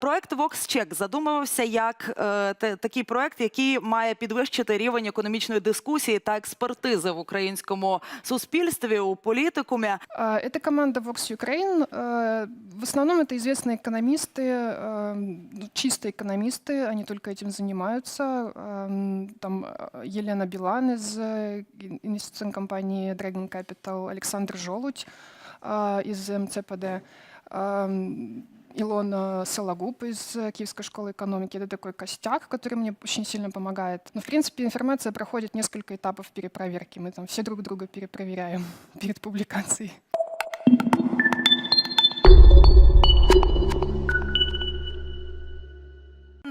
Проект VoxCheck задумувався як е, те- такий проект, який має підвищити рівень економічної дискусії та експертизи в українському суспільстві у політикумі. А, Это команда Vox Ukraine. Э, В основном это известные экономисты, э, ну, чисто экономисты, они только этим занимаются. Эм, Там э, Елена Билан из э, ин- инвестиционной компании Dragon Capital, Александр Желудь э, из МЦПД, эм, Илона Сологуб из э, Киевской школы экономики. Это такой костяк, который мне очень сильно помогает. Но, в принципе, информация проходит несколько этапов перепроверки. Мы там все друг друга перепроверяем перед публикацией.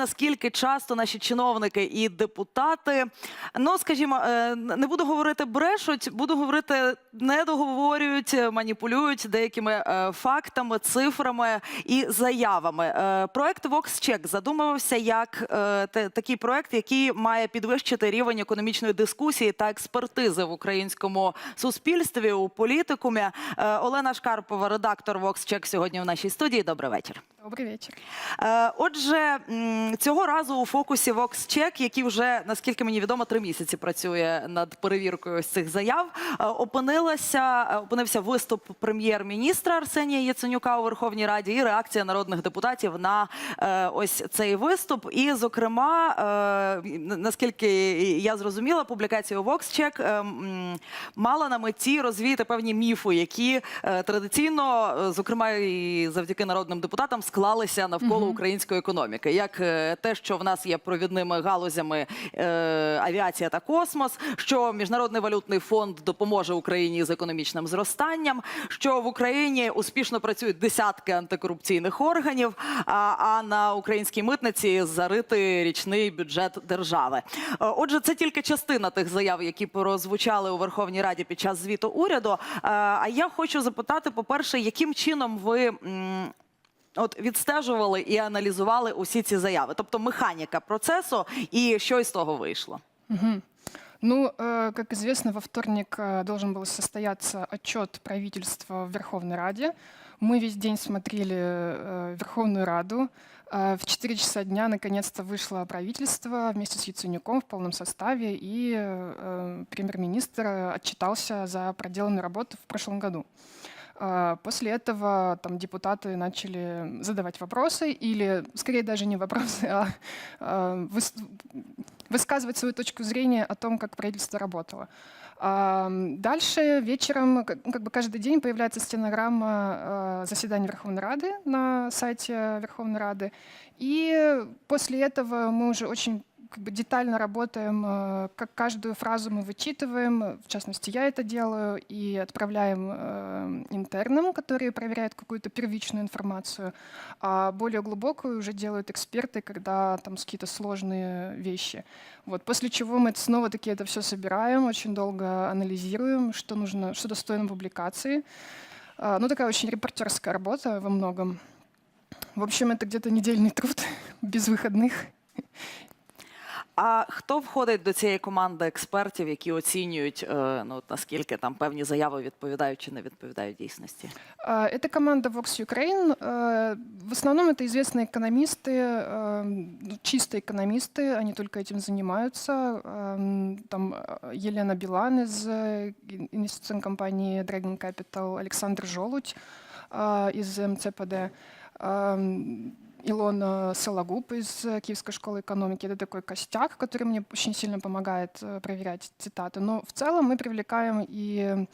Наскільки часто наші чиновники і депутати, ну скажімо, е, не буду говорити брешуть, буду говорити не договорюють, маніпулюють деякими е, фактами, цифрами і заявами. Е, Проект VoxCheck задумувався як такий проект, який має підвищити рівень економічної дискусії та експертизи в українському суспільстві у політикумі. Олена Шкарпова, редактор VoxCheck, сьогодні в нашій студії. Добрий вечір. Добрый вечер. Е, Отже, цього разу у фокусі VoxCheck, який вже наскільки мені відомо, три місяці працює над перевіркою ось цих заяв. е, Опинилася е, опинився виступ прем'єр-міністра Арсенія Яценюка у Верховній Раді і реакція народних депутатів на е, ось цей виступ. І, зокрема, наскільки я зрозуміла, публікація у VoxCheck мала на меті розвіяти певні міфи, які традиційно, зокрема і завдяки народним депутатам, склалися навколо української економіки. Як те, що в нас є провідними галузями е, авіація та космос, що міжнародний валютний фонд допоможе Україні з економічним зростанням, що в Україні успішно працюють десятки антикорупційних органів, а, на українській митниці зарити річний бюджет держави. Е, Отже, це тільки частина тих заяв, які прозвучали у Верховній Раді під час звіту уряду. Е, А я хочу запитати, по-перше, яким чином ви м, От відстежували і аналізували усі ці заяви, тобто механіка процесу, і що із того вийшло. Мгм. Ну, э, как известно, во вторник э, должен был состояться отчет правительства в Верховной Раде. Мы весь день смотрели э, Верховную Раду. Э, В 4 часа дня наконец-то вышло правительство вместе с Яценюком в полном составе, и э, премьер-министр э, отчитался за проделанную работу в прошлом году. А, После этого там депутаты начали задавать вопросы, или скорее даже не вопросы, а, а, выс- высказывать свою точку зрения о том, как правительство работало. А, Дальше вечером, как как бы каждый день появляется стенограмма заседания Верховной Рады на сайте Верховной Рады. И после этого мы уже очень как бы детально работаем, э, как каждую фразу мы вычитываем, в частности, я это делаю, и отправляем э, интернам, которые проверяют какую-то первичную информацию, а более глубокую уже делают эксперты, когда там какие-то сложные вещи. Вот, после чего мы снова-таки это все собираем, очень долго анализируем, что нужно, что достойно публикации. А, Ну, такая очень репортерская работа во многом. В общем, это где-то недельный труд, без выходных. А хто входить до цієї команди експертів, які оцінюють е, ну от наскільки там певні заяви відповідають чи не відповідають дійсності? А, Это команда Vox Ukraine. Э, В основном это известные экономисты, э, ну, чисто экономисты, они только этим занимаются. Эм, Там э, Елена Билан из э, ин- инвестиционной компании Dragon Capital, Александр Желудь э, из МЦПД, эм, Илона Сологуб из э, Киевской школы экономики. Это такой костяк, который мне очень сильно помогает э, проверять цитаты. Но в целом мы привлекаем и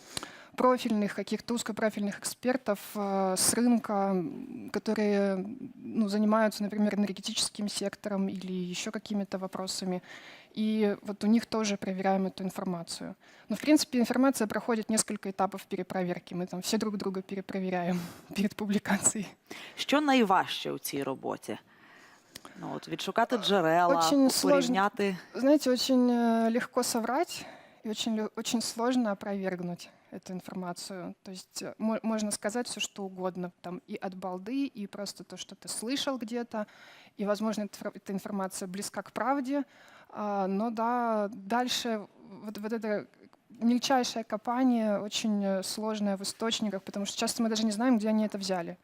профильных, каких-то узкопрофильных экспертов э, с рынка, м, которые ну, занимаются, например, энергетическим сектором или еще какими-то вопросами. И вот у них тоже проверяем эту информацию. Но, в принципе, информация проходит несколько этапов перепроверки. Мы там все друг друга перепроверяем перед публикацией. Що найважче у цій роботі? Ну от відшукати джерела, Очень сложно. порівняти. Знаете, очень э, легко соврать и очень, лё- очень сложно опровергнуть эту информацию. То есть э, мо- можно сказать все, что угодно, там и от балды, и просто то, что ты слышал где-то, и, возможно, эта, фра- эта информация близка к правде, а, но да, дальше вот, вот это мельчайшее копание очень э, сложное в источниках, потому что часто мы даже не знаем, где они это взяли.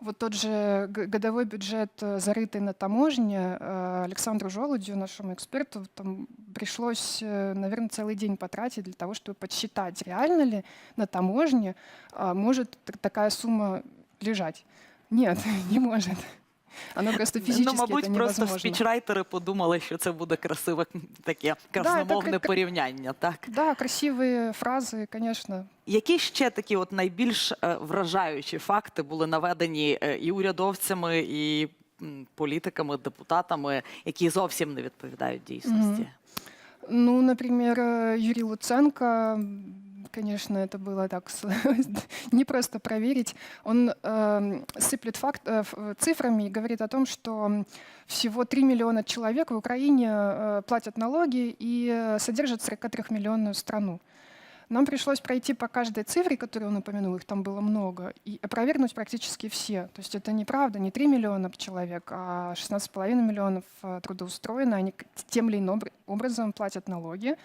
Вот тот же г- годовой бюджет, э, зарытый на таможне, э, Александру Желудю, нашему эксперту, там пришлось, наверное, целый день потратить для того, чтобы подсчитать, реально ли на таможне а, может т- такая сумма лежать. Нет, не может. Оно просто физически ну, мабуть, это просто невозможно. спічрайтери подумали, що це буде красиве таке красномовне як- порівняння. Так Да, красивые фразы, конечно. які ще такі от найбільш е, вражаючі факти були наведені е, і урядовцями, і м, політиками, депутатами, які зовсім не відповідають дійсності? Ну, например, э, Юрий Луценко, м, Конечно, это было так не просто проверить. Он эм, сыплет факт, э, э, цифрами и говорит о том, что всего 3 миллиона человек в Украине э, платят налоги и э, содержат 43-миллионную страну. Нам пришлось пройти по каждой цифре, которую он упомянул, их там было много, и опровергнуть практически все. То есть это неправда, не 3 миллиона человек, а 16,5 миллионов э, трудоустроены, они тем или иным обр- образом платят налоги,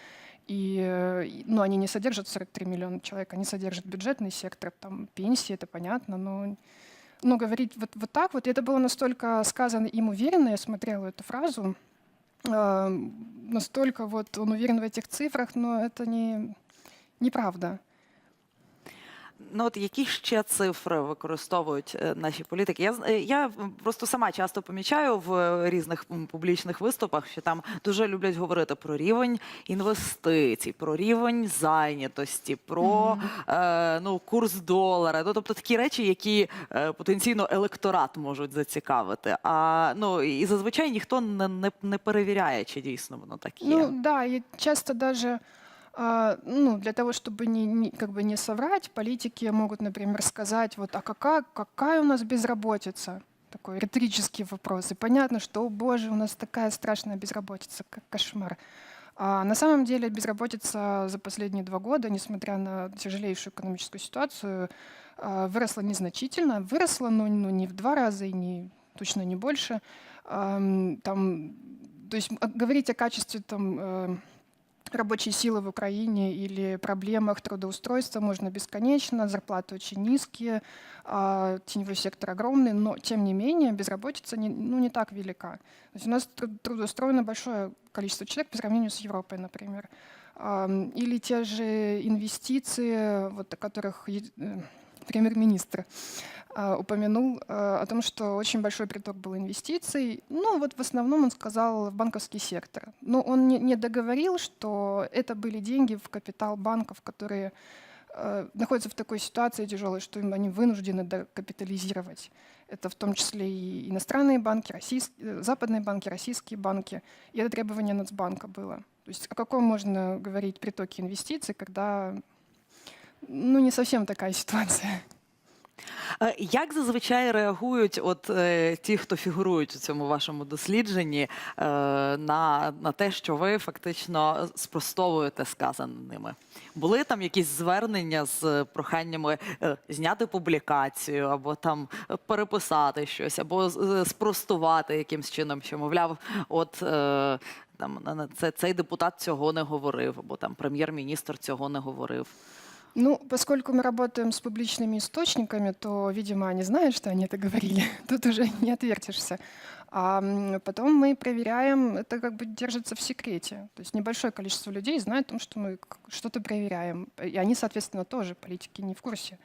и, э, и, ну, они не содержат 43 миллиона человек, они содержат бюджетный сектор, там пенсии, это понятно, но но говорить вот, вот так вот, и это было настолько сказано им уверенно, я смотрела эту фразу, э, настолько вот он уверен в этих цифрах, но это не, неправда. Ну от які ще цифри використовують е, наші політики? Я е, я просто сама часто помічаю в е, різних публічних виступах, що там дуже люблять говорити про рівень інвестицій, про рівень зайнятості, про е, ну курс долара. Ну тобто такі речі, які е, потенційно електорат можуть зацікавити. А ну і зазвичай ніхто не, не, не перевіряє, чи дійсно воно так є. Ну да, и часто даже а, ну, для того, чтобы не, не- как бы не соврать, политики могут, например, сказать, вот, а какая, какая у нас безработица? Такой риторический вопрос. И понятно, что, о боже, у нас такая страшная безработица, как кошмар. А на самом деле безработица за последние два года, несмотря на тяжелейшую экономическую ситуацию, а, выросла незначительно. Выросла, но ну, не в два раза и не, точно не больше. Ам, Там, то есть а, говорить о качестве там, э, рабочей силы в Украине или проблемах трудоустройства можно бесконечно, зарплаты очень низкие, а, теневой сектор огромный, но тем не менее безработица не, ну, не так велика. То есть у нас труд- трудоустроено большое количество человек по сравнению с Европой, например. Ам, Или те же инвестиции, вот, о которых е- э, премьер-министр а, упомянул а, о том, что очень большой приток был инвестиций. Ну, вот в основном он сказал в банковский сектор. Но он не, не договорил, что это были деньги в капитал банков, которые э, находятся в такой ситуации тяжелой, что им они вынуждены докапитализировать. Это в том числе и иностранные банки, российские, западные банки, российские банки. И это требование Нацбанка было. То есть о каком можно говорить притоке инвестиций, когда ну, не совсем такая ситуация. Е, Як зазвичай реагують от е, ті, хто фігурують у цьому вашому дослідженні, е, на, на те, що ви фактично спростовуєте сказане ними? Були там якісь звернення з проханнями е, зняти публікацію, або там е, переписати щось, або спростувати якимсь чином, що мовляв, от. Е, там це цей депутат цього не говорив, або там прем'єр-міністр цього не говорив. Ну, поскольку мы работаем с публичными источниками, то, видимо, они знают, что они это говорили. Тут уже не отвертишься. А м, потом мы проверяем, это как бы держится в секрете. То есть небольшое количество людей знает о том, что мы к- что-то проверяем. И они, соответственно, тоже, политики, не в курсе.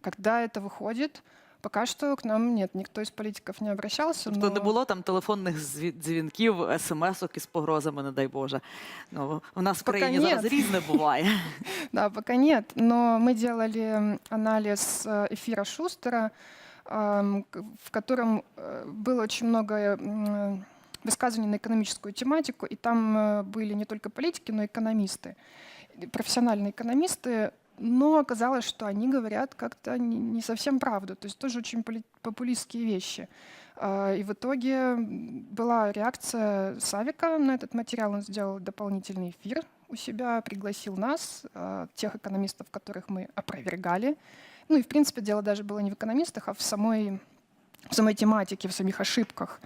Когда это выходит, пока что к нам нет, никто из политиков не обращался. Тобто не но- було там телефонних зві- дзвінків, смс-ок із погрозами, не дай Боже. Ну, у нас в Пока країні зараз нет. різне буває. Да, пока нет, но мы делали м, анализ э, эфира Шустера, ам, к- в котором э, было очень много м, высказываний на экономическую тематику, и там э, были не только политики, но и экономисты, и профессиональные экономисты, но оказалось, что они говорят как-то не не совсем правду, то есть тоже очень поли- популистские вещи. А, И в итоге м, была реакция Савика на этот материал. Он сделал дополнительный эфир у себя, пригласил нас, а, тех экономистов, которых мы опровергали. Ну и, в принципе, дело даже было не в экономистах, а в самой, в самой тематике, в самих ошибках.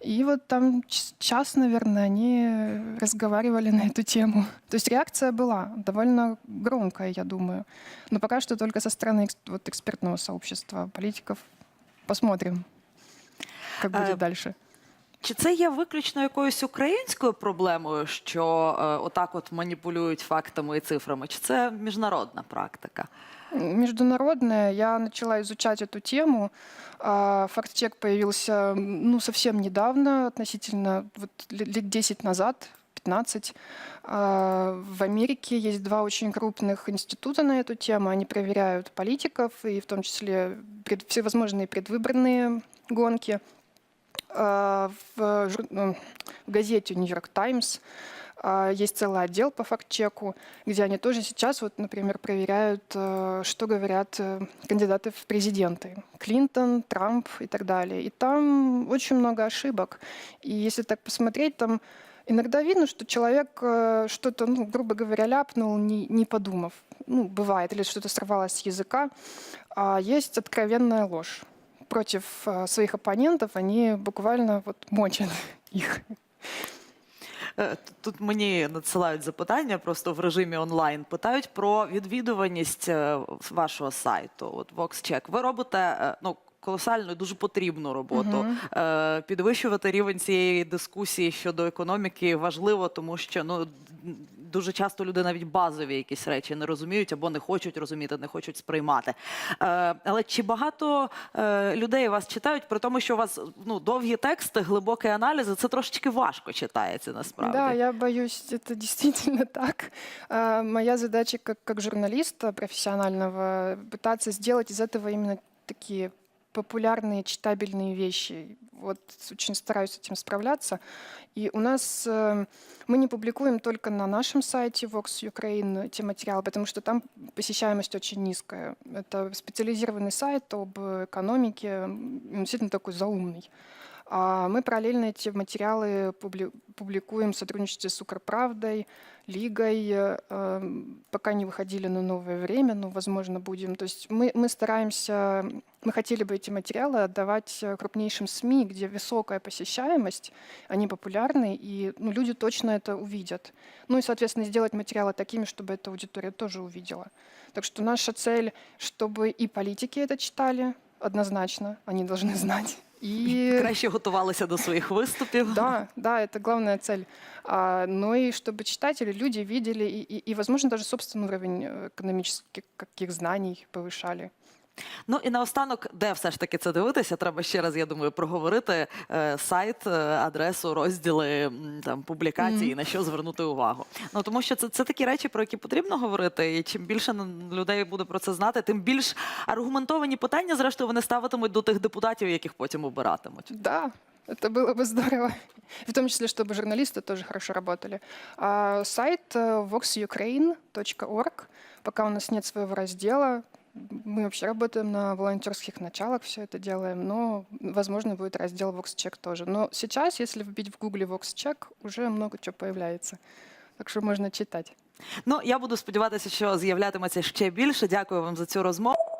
И вот там ч- час, наверное, они разговаривали на эту тему. То есть реакция была довольно громкая, я думаю. Но пока что только со стороны экс- вот, экспертного сообщества, политиков посмотрим, как Э, будет дальше. Чи це є виключно якоюсь українською проблемою, що е, отак от маніпулюють фактами і цифрами? Чи це міжнародна практика? Международная, я начала изучать эту тему. А, Факт-чек появился ну, совсем недавно, относительно вот, ле- лет 10 назад, 15. А, В Америке есть два очень крупных института на эту тему. Они проверяют политиков, и в том числе пред- всевозможные предвыборные гонки. А, В, жур- ну, в газете «Нью-Йорк Таймс» а, есть целый отдел по факт-чеку, где они тоже сейчас, вот, например, проверяют, э, что говорят э, кандидаты в президенты. Клинтон, Трамп и так далее. И там очень много ошибок. И если так посмотреть, там иногда видно, что человек э, что-то, ну, грубо говоря, ляпнул, не, не подумав. Ну, бывает, или что-то сорвалось с языка. А есть откровенная ложь. Против э, своих оппонентов они буквально вот мочат их. Е, Тут мені надсилають запитання просто в режимі онлайн. Питають про відвідуваність е, вашого сайту. От VoxCheck. Ви робите ну. Колосальну і дуже потрібну роботу. Е, підвищувати рівень цієї дискусії щодо економіки важливо, тому що ну дуже часто люди навіть базові якісь речі не розуміють або не хочуть розуміти, не хочуть сприймати. Е, але чи багато е, людей вас читають, при тому, що у вас ну довгі тексти, глибокі аналізи, це трошечки важко читається насправді. Да, я боюсь, это действительно так. А, Моя задача как, как журналиста профессионального пытаться сделать из этого именно такие популярные, читабельные вещи. Вот очень стараюсь с этим справляться. И у нас э, мы не публикуем только на нашем сайте Vox Ukraine эти материалы, потому что там посещаемость очень низкая. Это специализированный сайт об экономике, м, он действительно такой заумный. А мы параллельно эти материалы публи- публикуем в сотрудничестве с Укрправдой, Лигой. эм, Пока не выходили на новое время, но, возможно, будем. То есть мы, мы стараемся, мы хотели бы эти материалы отдавать э, крупнейшим СМИ, где высокая посещаемость, они популярны, и ну, люди точно это увидят. Ну и, соответственно, сделать материалы такими, чтобы эта аудитория тоже увидела. Так что наша цель, чтобы и политики это читали, однозначно, они должны знать. И Краще готувалися до своїх виступів. да, да, это главная цель. А, но и чтобы читатели, люди видели и, и, и, возможно, даже собственный уровень э, экономических каких знаний повышали. Ну і наостанок, де все ж таки це дивитися, треба ще раз, я думаю, проговорити е, сайт, е, адресу, розділи м, там публікації, на що звернути увагу. Ну тому що це, це такі речі, про які потрібно говорити. І чим більше н- людей буде про це знати, тим більш аргументовані питання, зрештою, вони ставитимуть до тих депутатів, яких потім обиратимуть. Да, это было бы здорово. В том числе, чтобы журналисты тоже хорошо работали. А, сайт э, voxukraine.org. Пока у нас нет своего раздела, мы вообще работаем на волонтерских началах, все это делаем, но, возможно, будет раздел VoxCheck тоже. Но сейчас, если вбить в гугле VoxCheck, уже много чего появляется. Так что можно читать. Ну я буду сподіватися, що з'являтиметься ще більше. Дякую вам за цю розмову.